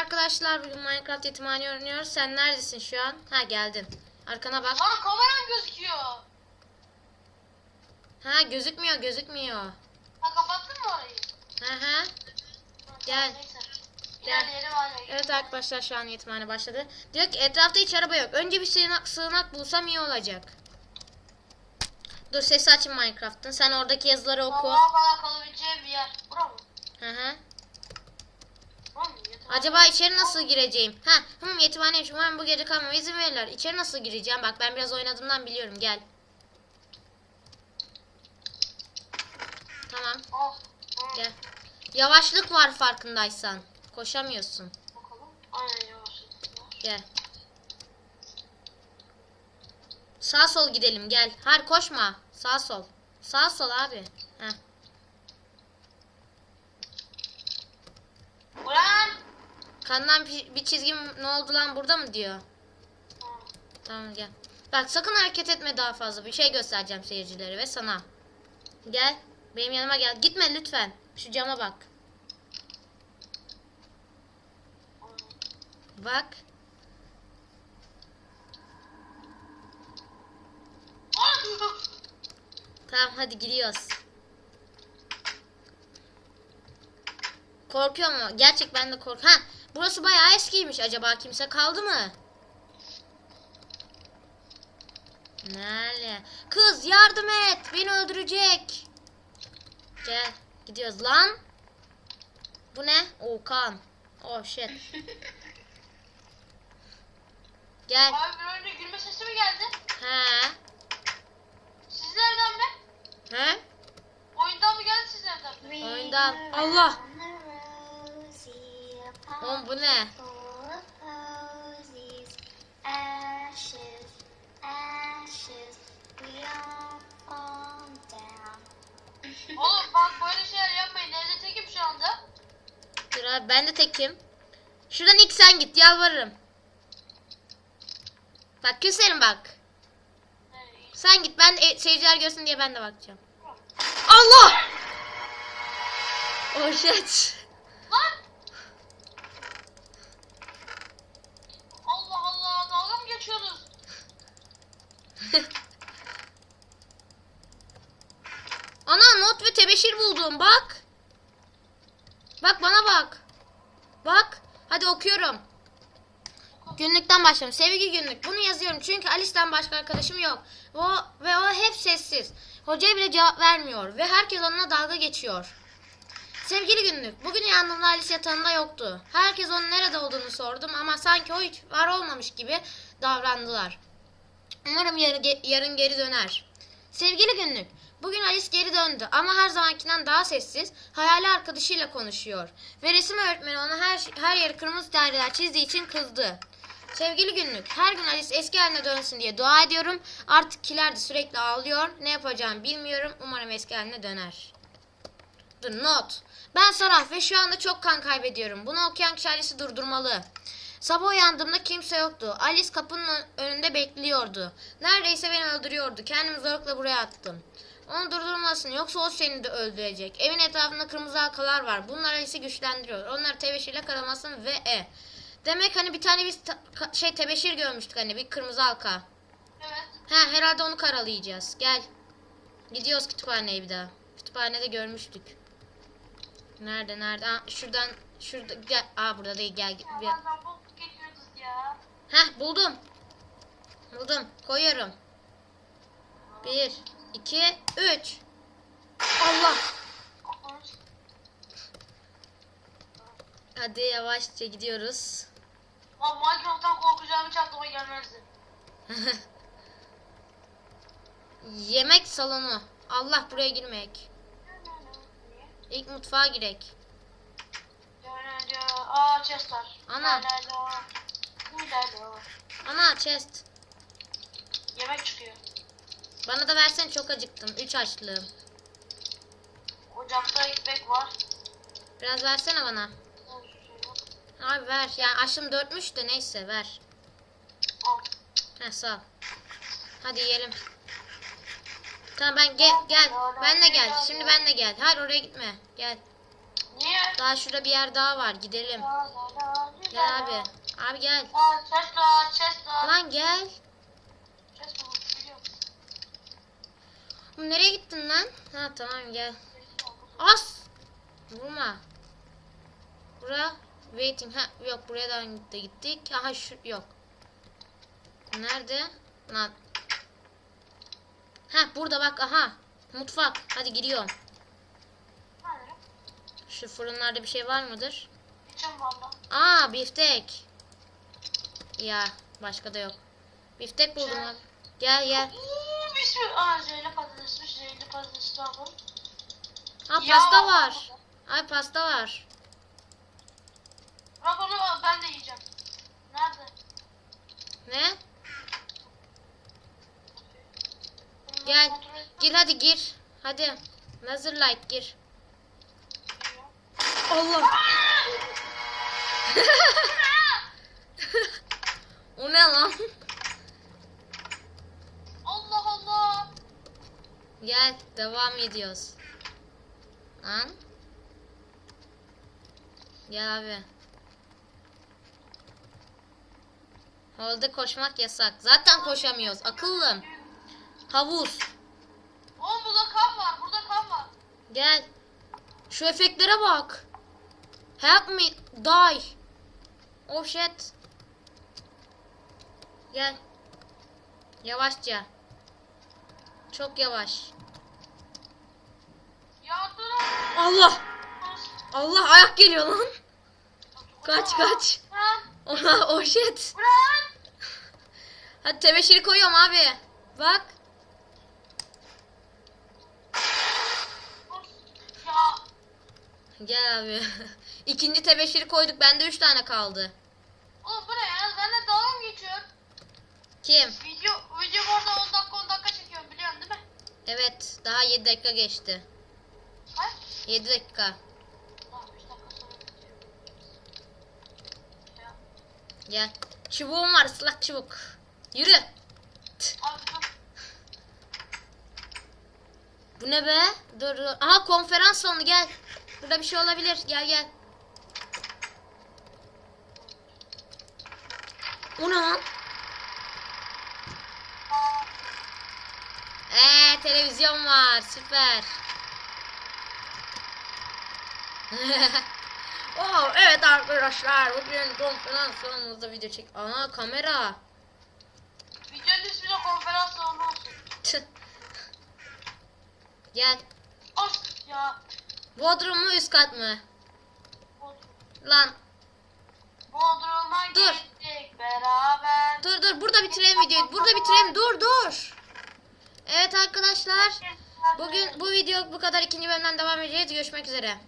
arkadaşlar bugün Minecraft yetimhane oynuyoruz. Sen neredesin şu an? Ha geldin. Arkana bak. Lan kameram gözüküyor. Ha gözükmüyor gözükmüyor. Ha kapattın mı orayı? Hı hı. Gel. Gel. Evet arkadaşlar şu an yetimhane başladı. Diyor ki etrafta hiç araba yok. Önce bir sığınak, sığınak bulsam iyi olacak. Dur sesi açın Minecraft'ın. Sen oradaki yazıları oku. Tamam bana kalabileceğim bir yer. Bura mı? Hı hı. Acaba içeri nasıl gireceğim? Ha, hım yetimhaneymiş. Umarım bu gece kalmama izin verirler. İçeri nasıl gireceğim? Bak ben biraz oynadığımdan biliyorum. Gel. Tamam. Gel. Yavaşlık var farkındaysan. Koşamıyorsun. Gel. Sağ sol gidelim gel. Hayır koşma. Sağ sol. Sağ sol abi. Heh. Ulan. Kandan bir, çizgim ne oldu lan burada mı diyor. Tamam gel. Bak sakın hareket etme daha fazla. Bir şey göstereceğim seyircilere ve sana. Gel. Benim yanıma gel. Gitme lütfen. Şu cama bak. Bak. Tamam hadi giriyoruz. Korkuyor mu? Gerçek ben de kork. Ha, burası bayağı eskiymiş. Acaba kimse kaldı mı? Nerede? Kız yardım et. Beni öldürecek. Gel. Gidiyoruz lan. Bu ne? Oh kan. Oh shit. Gel. Abi bir önce gülme sesi mi geldi? He. Sizlerden mi? He? Oyundan mı geldi sizlerden mi? Oyundan. Allah. Oğlum bu ne? Oğlum bak böyle şeyler yapmayın. Evde tekim şu anda. Dur abi ben de tekim. Şuradan ilk sen git yalvarırım. Bak küserim bak. Sen git ben e, seyirciler görsün diye ben de bakacağım. Allah! Oh shit. Lan! Allah Allah dalga mı geçiyorsunuz? Ana not ve tebeşir buldum bak. Bak bana bak. Bak. Hadi okuyorum. Günlükten başlıyorum. Sevgi günlük. Bunu yazıyorum çünkü Alice'den başka arkadaşım yok. O, ve o hep sessiz. Hocaya bile cevap vermiyor ve herkes onunla dalga geçiyor. Sevgili günlük. Bugün yandığımda Alice yatağında yoktu. Herkes onun nerede olduğunu sordum ama sanki o hiç var olmamış gibi davrandılar. Umarım yarın, ge- yarın geri döner. Sevgili günlük. Bugün Alice geri döndü ama her zamankinden daha sessiz, hayali arkadaşıyla konuşuyor. Ve resim öğretmeni ona her, her yeri kırmızı daireler çizdiği için kızdı. Sevgili günlük, her gün Alice eski haline dönsün diye dua ediyorum. Artık Kiler de sürekli ağlıyor. Ne yapacağımı bilmiyorum. Umarım eski haline döner. Dur not. Ben Sarah ve şu anda çok kan kaybediyorum. Bunu okuyan kişi Alice'i durdurmalı. Sabah uyandığımda kimse yoktu. Alice kapının önünde bekliyordu. Neredeyse beni öldürüyordu. Kendimi zorlukla buraya attım. Onu durdurmasın yoksa o seni de öldürecek. Evin etrafında kırmızı halkalar var. Bunlar Alice'i güçlendiriyor. Onları tebeşirle karamasın ve e. Demek hani bir tane biz şey tebeşir görmüştük hani bir kırmızı halka. Evet. He herhalde onu karalayacağız. Gel. Gidiyoruz kütüphaneye bir daha. Kütüphanede görmüştük. Nerede nerede? Aa, şuradan şurada gel. Aa burada değil gel. git Heh buldum. Buldum. Koyuyorum. Bir, iki, üç. Allah. Hadi yavaşça gidiyoruz. Lan Minecraft'tan korkacağım hiç aklıma gelmezdi. Yemek salonu. Allah buraya girmek. İlk mutfağa girek. Aa chest var. Ana. Ana chest. Yemek çıkıyor. Bana da versene çok acıktım. Üç açlığım. Ocakta ekmek var. Biraz versene bana. Abi ver. Yani açlığım dörtmüş de neyse ver. Al. Heh sağ ol. Hadi yiyelim. Tamam ben gel gel. Ben de gel. Şimdi ben de gel. Hayır oraya gitme. Gel. Niye? Daha şurada bir yer daha var. Gidelim. La la Abi gel. Aa chest var chest var. Lan gel. Chest var. Biliyorum. Oğlum nereye gittin lan? Ha tamam gel. As. Vurma. Bura. Waiting. Ha yok buradan da gittik. Aha şu yok. Nerede? Lan. Ha burada bak aha. Mutfak. Hadi giriyorum. Şu fırınlarda bir şey var mıdır? Aa biftek. Ya başka da yok. Biftek buldum Şey- abi. Gel gel. Uuu bir sürü. Aa zehirli patatesmiş. Zehirli patates de alalım. Ha Ya. pasta var. Ay pasta var. Bırak onu ben de yiyeceğim. Nerede? Ne? Bunu Gel. kontrol etmem Gir hadi gir. Hadi. Laser light gir. gerekiyor. Allah. o ne lan? Allah Allah. Gel devam ediyoruz. Lan. Gel abi. Holde koşmak yasak. Zaten koşamıyoruz. Akıllım. Havuz. Oğlum burada kan var. Burada kan var. Gel. Şu efektlere bak. Help me die. Oh shit. Gel. Yavaşça. Çok yavaş. Allah. Allah ayak geliyor lan. Kaç kaç. Ona oh shit. Hadi tebeşiri koyuyorum abi. Bak. Gel abi. İkinci tebeşiri koyduk. Bende üç tane kaldı. Oğlum bu ne ya? Ben de? Kim? Video, video bu arada 10 dakika 10 dakika çekiyorum biliyorsun değil mi? Evet. Daha 7 dakika geçti. Kaç? 7 dakika. Daha 5 dakika sonra bitiyor. Ya. Gel. Çubuğum var ıslak çubuk. Yürü. Abi dur. Bu ne be? Dur dur. Aha konferans salonu gel. Burada bir şey olabilir. Gel gel. O ne lan? Eee televizyon var. Süper. oh, evet arkadaşlar. Bugün konferans salonumuzda video çek. Ana kamera. videonun ismi de konferans salonu olsun. Gel. As ya. Bodrum mu üst kat mı? Bodrum. Lan Bodrum'a Dur. gittik beraber. dur dur burada bitirelim videoyu. Burada bitirelim. Dur dur. Evet arkadaşlar. Bugün bu video bu kadar. ikinci bölümden devam edeceğiz. Görüşmek üzere.